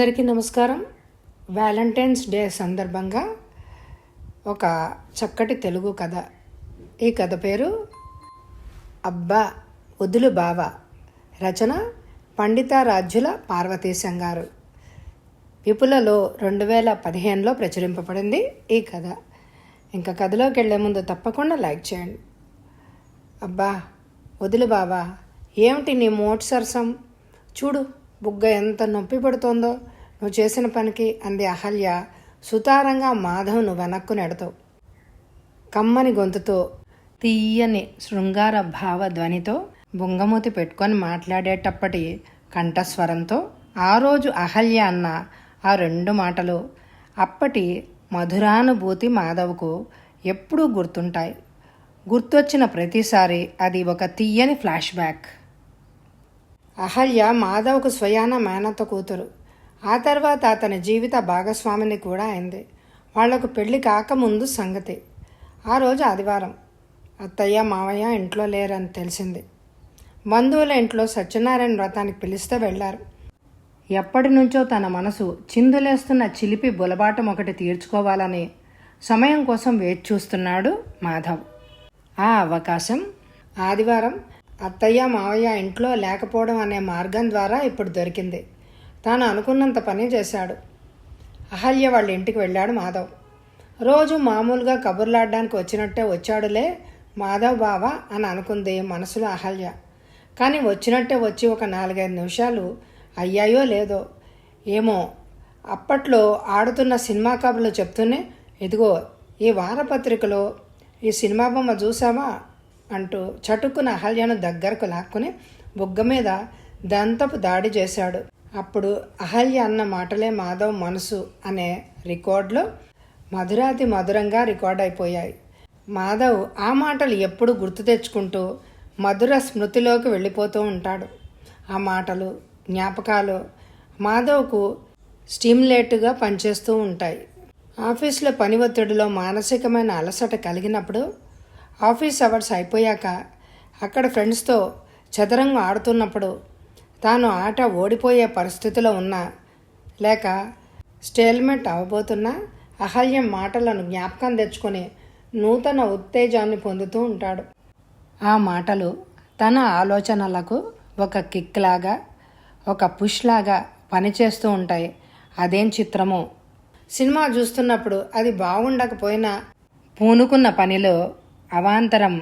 అందరికీ నమస్కారం. Valentine's day సందర్భంగా ఒక చక్కటి తెలుగు కథ. ఈ కథ పేరు అబ్బా వదులు బావ. రచన పండితారాజ్యుల పార్వతీశం గారు విపులలో రెండు వేల పదిహేనులో ప్రచురింపబడింది ఈ కథ. ఇంకా కథలోకి వెళ్ళే ముందు తప్పకుండా లైక్ చేయండి. అబ్బా వదులు బావా ఏమిటి నీ మోటు సరసం? చూడు బుగ్గ ఎంత నొప్పి పడుతోందో. నువ్వు చేసిన పనికి అంది అహల్య. సుతారంగా మాధవ్ను వెనక్కు నెడతావు కమ్మని గొంతుతో తీయని శృంగార భావ ధ్వనితో బుంగమూతి పెట్టుకొని మాట్లాడేటప్పటి కంఠస్వరంతో ఆ రోజు అహల్య అన్న ఆ రెండు మాటలు అప్పటి మధురానుభూతి మాధవ్కు ఎప్పుడూ గుర్తుంటాయి. గుర్తొచ్చిన ప్రతిసారి అది ఒక తీయని ఫ్లాష్ బ్యాక్ అహల్య మాధవ్కు స్వయాన మేనత్త కూతురు. ఆ తర్వాత అతని జీవిత భాగస్వామిని కూడా అయింది. వాళ్ళకు పెళ్ళి కాకముందు సంగతి. ఆ రోజు ఆదివారం. అత్తయ్య మావయ్య ఇంట్లో లేరని తెలిసింది. బంధువుల ఇంట్లో సత్యనారాయణ వ్రతానికి పిలిస్తే వెళ్ళారు. ఎప్పటి నుంచో తన మనసు చిందులేస్తున్న చిలిపి బులబాటం ఒకటి తీర్చుకోవాలని సమయం కోసం వేచి చూస్తున్నాడు మాధవ్. ఆ అవకాశం ఆదివారం అత్తయ్య మావయ్య ఇంట్లో లేకపోవడం అనే మార్గం ద్వారా ఇప్పుడు దొరికింది. తాను అనుకున్నంత పని చేశాడు. అహల్య వాళ్ళ ఇంటికి వెళ్ళాడు మాధవ్. రోజు మామూలుగా కబుర్లాడడానికి వచ్చినట్టే వచ్చాడులే మాధవ్ బావ అని అనుకుంది మనసులో అహల్య. కానీ వచ్చినట్టే వచ్చి ఒక నాలుగైదు నిమిషాలు అయ్యాయో లేదో ఏమో అప్పట్లో ఆడుతున్న సినిమా కబుర్లు చెప్తూనే ఇదిగో ఈ వారపత్రికలో ఈ సినిమా బొమ్మ చూసావా అంటూ చటుక్కున అహల్యను దగ్గరకు లాక్కుని బుగ్గ మీద దంతపు దాడి చేశాడు. అప్పుడు అహల్య అన్న మాటలే మాధవ్ మనసు అనే రికార్డులో మధురాతి మధురంగా రికార్డ్ అయిపోయాయి. మాధవ్ ఆ మాటలు ఎప్పుడు గుర్తు తెచ్చుకుంటూ మధుర స్మృతిలోకి వెళ్ళిపోతూ ఉంటాడు. ఆ మాటలు జ్ఞాపకాలు మాధవ్కు స్టిమ్యులేట్గా పనిచేస్తూ ఉంటాయి. ఆఫీసులో పని ఒత్తిడిలో మానసికమైన అలసట కలిగినప్పుడు ఆఫీస్ అవర్స్ అయిపోయాక అక్కడ ఫ్రెండ్స్తో చదరంగం ఆడుతున్నప్పుడు తాను ఆట ఓడిపోయే పరిస్థితిలో ఉన్నా లేక స్టేల్మెంట్ అవ్వబోతున్నా అహల్యం మాటలను జ్ఞాపకం తెచ్చుకొని నూతన ఉత్తేజాన్ని పొందుతూ ఉంటాడు. ఆ మాటలు తన ఆలోచనలకు ఒక కిక్ లాగా ఒక పుష్ లాగా పనిచేస్తూ ఉంటాయి. అదేం చిత్రమో? సినిమా చూస్తున్నప్పుడు అది బాగుండకపోయినా పూనుకున్న పనిలో అవాంతరం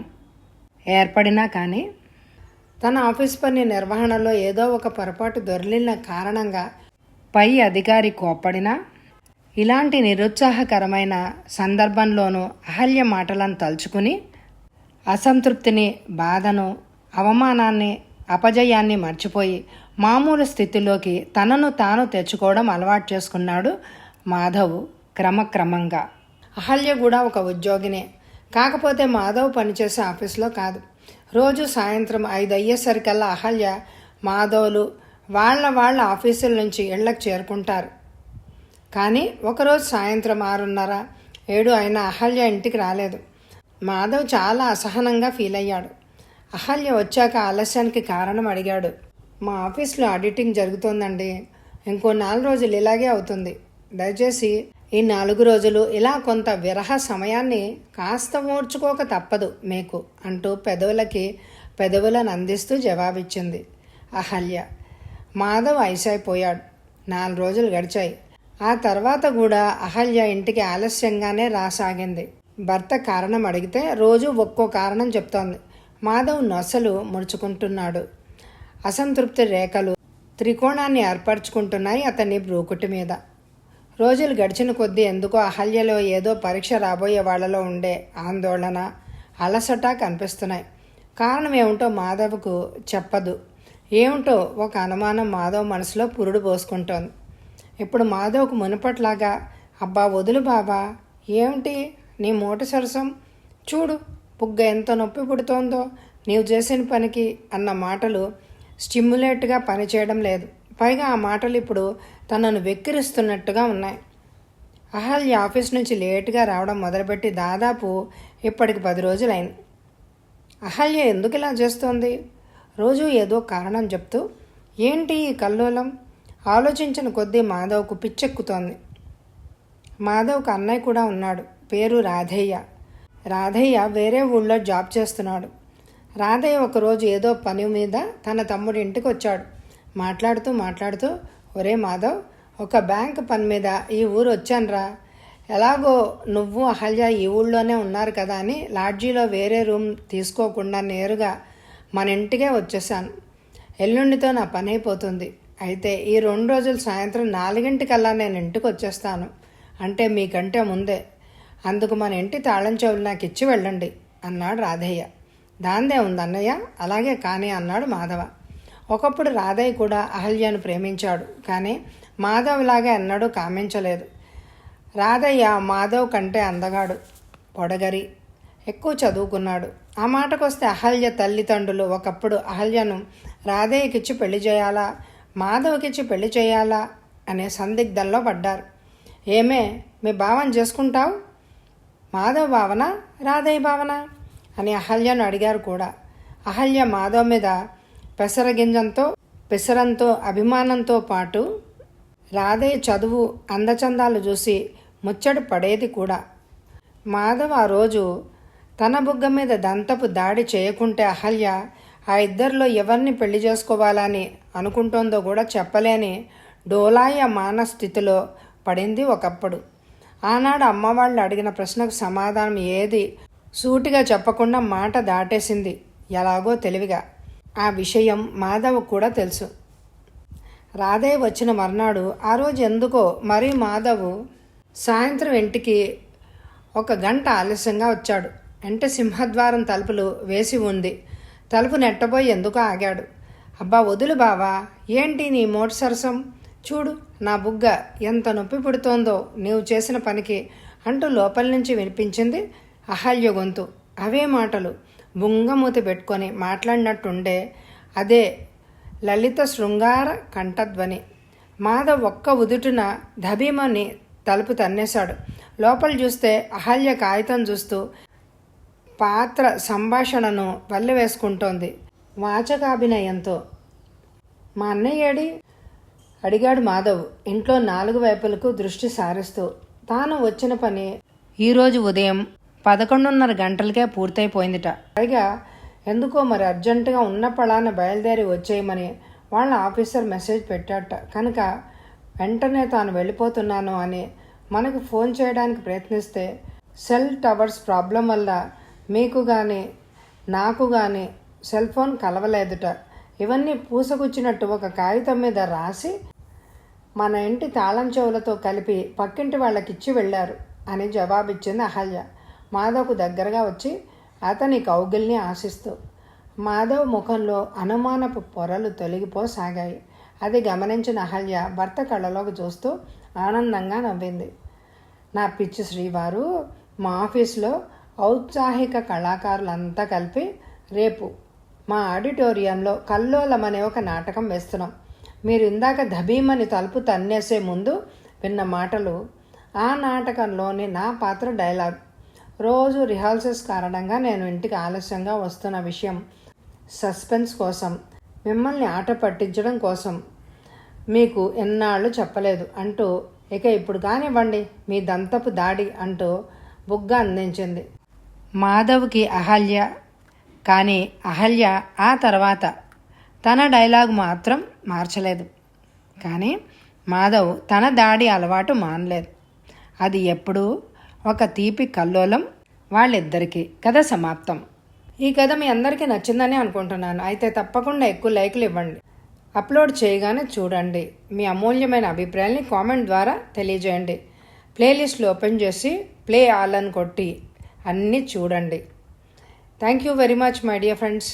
ఏర్పడినా కానీ తన ఆఫీస్ పని నిర్వహణలో ఏదో ఒక పొరపాటు దొరిలిన కారణంగా పై అధికారి కోప్పడినా ఇలాంటి నిరుత్సాహకరమైన సందర్భంలోనూ అహల్య మాటలను తలుచుకుని అసంతృప్తిని బాధను అవమానాన్ని అపజయాన్ని మర్చిపోయి మామూలు స్థితిలోకి తనను తాను తెచ్చుకోవడం అలవాటు చేసుకున్నాడు మాధవ్ క్రమక్రమంగా. అహల్య కూడా ఒక ఉద్యోగినే. కాకపోతే మాధవ్ పనిచేసే ఆఫీస్లో కాదు. రోజు సాయంత్రం ఐదు అయ్యేసరికల్లా అహల్య మాధవులు వాళ్ళ వాళ్ళ ఆఫీసుల నుంచి ఇళ్ళకు చేరుకుంటారు. కానీ ఒకరోజు సాయంత్రం ఆరున్నర ఏడు అయినా అహల్య ఇంటికి రాలేదు. మాధవ్ చాలా అసహనంగా ఫీల్ అయ్యాడు. అహల్య వచ్చాక ఆలస్యానికి కారణం అడిగాడు. మా ఆఫీస్లో ఆడిటింగ్ జరుగుతోందండి. ఇంకో నాలుగు రోజులు ఇలాగే అవుతుంది. దయచేసి ఈ నాలుగు రోజులు ఇలా కొంత విరహ సమయాన్ని కాస్త ఓర్చుకోక తప్పదు మీకు అంటూ పెదవులకి పెదవులను అందిస్తూ జవాబిచ్చింది అహల్య. మాధవ్ ఐసైపోయాడు నాలుగు రోజులు గడిచాయి. ఆ తర్వాత కూడా అహల్య ఇంటికి ఆలస్యంగానే రాసాగింది. భర్త కారణం అడిగితే రోజు ఒక్కో కారణం చెప్తోంది. మాధవ్ నొసలు ముడుచుకుంటున్నాడు. అసంతృప్తి రేఖలు త్రికోణాన్ని ఏర్పరచుకుంటున్నాయి అతని బ్రూకుటి మీద. రోజులు గడిచిన కొద్దీ ఎందుకో అహల్యలో ఏదో పరీక్ష రాబోయే వాళ్ళలో ఉండే ఆందోళన అలసట కనిపిస్తున్నాయి. కారణం ఏమిటో మాధవ్కు చెప్పదు. ఏమిటో ఒక అనుమానం మాధవ్ మనసులో పురుడు పోసుకుంటోంది. ఇప్పుడు మాధవ్కు మునుపట్లాగా అబ్బా వదులు బాబా ఏమిటి? నీ మూట సరసం? చూడు బుగ్గ ఎంత నొప్పి పుడుతోందో నీవు చేసిన పనికి అన్న మాటలు స్టిమ్యులేట్గా పనిచేయడం లేదు. పైగా ఆ మాటలు ఇప్పుడు తనను వెక్కిరిస్తున్నట్టుగా ఉన్నాయి. అహల్య ఆఫీస్ నుంచి లేటుగా రావడం మొదలుపెట్టి దాదాపు ఇప్పటికి పది రోజులైంది. అహల్య ఎందుకు ఇలా చేస్తోంది? రోజు ఏదో కారణం చెప్తూ ఏంటి ఈ కల్లోలం? ఆలోచించిన కొద్దీ మాధవ్కు పిచ్చెక్కుతోంది. మాధవ్కు అన్నయ్య కూడా ఉన్నాడు. పేరు రాధయ్య. రాధయ్య వేరే ఊళ్ళో జాబ్ చేస్తున్నాడు. రాధయ్య ఒకరోజు ఏదో పని మీద తన తమ్ముడి ఇంటికి వచ్చాడు మాట్లాడుతూ మాట్లాడుతూ ఒరే మాధవ్ ఒక బ్యాంక్ పని మీద ఈ ఊరు వచ్చానురా. ఎలాగో నువ్వు అహల్య ఈ ఊళ్ళోనే ఉన్నారు కదా అని లాడ్జీలో వేరే రూమ్ తీసుకోకుండా నేరుగా మన ఇంటికే వచ్చేసాను ఎల్లుండితో నా పని అయిపోతుంది. అయితే ఈ రెండు రోజులు సాయంత్రం నాలుగింటికల్లా నేను ఇంటికి వచ్చేస్తాను. అంటే మీకంటే ముందే. అందుకు మన ఇంటి తాళం చెవులు నాకు ఇచ్చి వెళ్ళండి అన్నాడు రాధయ్య. దాందే ఉంది అన్నయ్య అలాగే కానీ అన్నాడు మాధవ. ఒకప్పుడు రాధయ్య కూడా అహల్యను ప్రేమించాడు కానీ మాధవ్లాగా ఎన్నడూ కామించలేదు. రాధయ్య మాధవ్ కంటే అందగాడు పొడగరి ఎక్కువ చదువుకున్నాడు. ఆ మాటకొస్తే అహల్య తల్లిదండ్రులు ఒకప్పుడు అహల్యను రాధయ్యకిచ్చి పెళ్ళి చేయాలా మాధవ్కిచ్చి పెళ్ళి చేయాలా అనే సందిగ్ధంలో పడ్డారు. ఏమే మీ భావం చేసుకుంటావు? మాధవ్ భావన రాధయ్య భావన? అని అహల్యను అడిగారు కూడా. అహల్య మాధవ్ మీద పెసరగింజంతో పెసరంతో అభిమానంతో పాటు రాధయ్య చదువు అందచందాలు చూసి ముచ్చట పడేది కూడా. మాధవ్ ఆ రోజు తన బుగ్గ మీద దంతపు దాడి చేయకుంటే అహల్య ఆ ఇద్దరిలో ఎవరిని పెళ్ళి చేసుకోవాలని అనుకుంటోందో కూడా చెప్పలేని డోలాయ మానస్థితిలో పడింది ఒకప్పుడు. ఆనాడు అమ్మవాళ్ళు అడిగిన ప్రశ్నకు సమాధానం ఏది? సూటిగా చెప్పకుండా మాట దాటేసింది ఎలాగో తెలివిగా. ఆ విషయం మాధవ్ కూడా తెలుసు. రాధయ్య వచ్చిన మర్నాడు ఆ రోజు ఎందుకో మరీ మాధవ్ సాయంత్రం ఇంటికి ఒక గంట ఆలస్యంగా వచ్చాడు. వెంట సింహద్వారం తలుపులు వేసి ఉంది. తలుపు నెట్టబోయి ఎందుకో ఆగాడు. అబ్బా వదులు బావా ఏంటి నీ మోటు సరసం? చూడు నా బుగ్గ ఎంత నొప్పి పుడుతోందో నీవు చేసిన పనికి అంటూ లోపల నుంచి వినిపించింది అహల్య గొంతు. అవే మాటలు. బుంగమూతి పెట్టుకొని మాట్లాడినట్టుండే అదే లలిత శృంగార కంఠధ్వని. మాధవ్ ఒక్క ఉదుటున ధభీమని తలుపు తన్నేశాడు. లోపల చూస్తే అహల్య కాగితం చూస్తూ పాత్ర సంభాషణను వల్లె వేసుకుంటోంది వాచకాభినయంతో. మా అన్నయ్యడి అడిగాడు మాధవ్ ఇంట్లో నాలుగు వైపులకు దృష్టి సారిస్తూ. తాను వచ్చిన పని ఈరోజు ఉదయం పదకొండున్నర గంటలకే పూర్తయిపోయిందిట. పైగా ఎందుకో మరి అర్జెంటుగా ఉన్న పళాన బయలుదేరి వచ్చేయమని వాళ్ళ ఆఫీసర్ మెసేజ్ పెట్టాట. కనుక వెంటనే తాను వెళ్ళిపోతున్నాను అని మనకు ఫోన్ చేయడానికి ప్రయత్నిస్తే సెల్ టవర్స్ ప్రాబ్లం వల్ల మీకు కానీ నాకు కానీ సెల్ ఫోన్ కలవలేదుట. ఇవన్నీ పూసగుచ్చినట్టు ఒక కాగితం మీద రాసి మన ఇంటి తాళం చెవులతో కలిపి పక్కింటి వాళ్ళకిచ్చి వెళ్ళారు అని జవాబిచ్చింది అహల్య. మాధవ్కు దగ్గరగా వచ్చి అతని కౌగిల్ని ఆశిస్తూ మాధవ్ ముఖంలో అనుమానపు పొరలు తొలగిపోసాగాయి. అది గమనించిన అహల్య భర్త కళ్ళలోకి చూస్తూ ఆనందంగా నవ్వింది. నా పిచ్చి శ్రీవారు మా ఆఫీస్లో ఔత్సాహిక కళాకారులంతా కలిపి రేపు మా ఆడిటోరియంలో కల్లోలం అనే ఒక నాటకం వేస్తున్నాం. మీరు ఇందాక ధబీమని తలుపు తన్నేసే ముందు విన్న మాటలు ఆ నాటకంలోని నా పాత్ర డైలాగ్. రోజు రిహార్సల్స్ కారణంగా నేను ఇంటికి ఆలస్యంగా వస్తున్న విషయం సస్పెన్స్ కోసం మిమ్మల్ని ఆట పట్టించడం కోసం మీకు ఎన్నాళ్ళు చెప్పలేదు అంటూ ఇక ఇప్పుడు కానివ్వండి మీ దంతపు దాడి అంటూ బుగ్గ అందించింది. మాధవ్కి అహల్య కానీ అహల్య ఆ తర్వాత తన డైలాగ్ మాత్రం మార్చలేదు. కానీ మాధవ్ తన దాడి అలవాటు మానలేదు. అది ఎప్పుడూ ఒక తీపి కల్లోలం వాళ్ళిద్దరికీ. కథ సమాప్తం. ఈ కథ మీ అందరికీ నచ్చిందని అనుకుంటున్నాను. అయితే తప్పకుండా ఎక్కువ లైకులు ఇవ్వండి. అప్లోడ్ చేయగానే చూడండి. మీ అమూల్యమైన అభిప్రాయాల్ని కామెంట్ ద్వారా తెలియజేయండి. ప్లేలిస్ట్లో ఓపెన్ చేసి ప్లే ఆల్ అని కొట్టి అన్నీ చూడండి. Thank you very much my dear friends.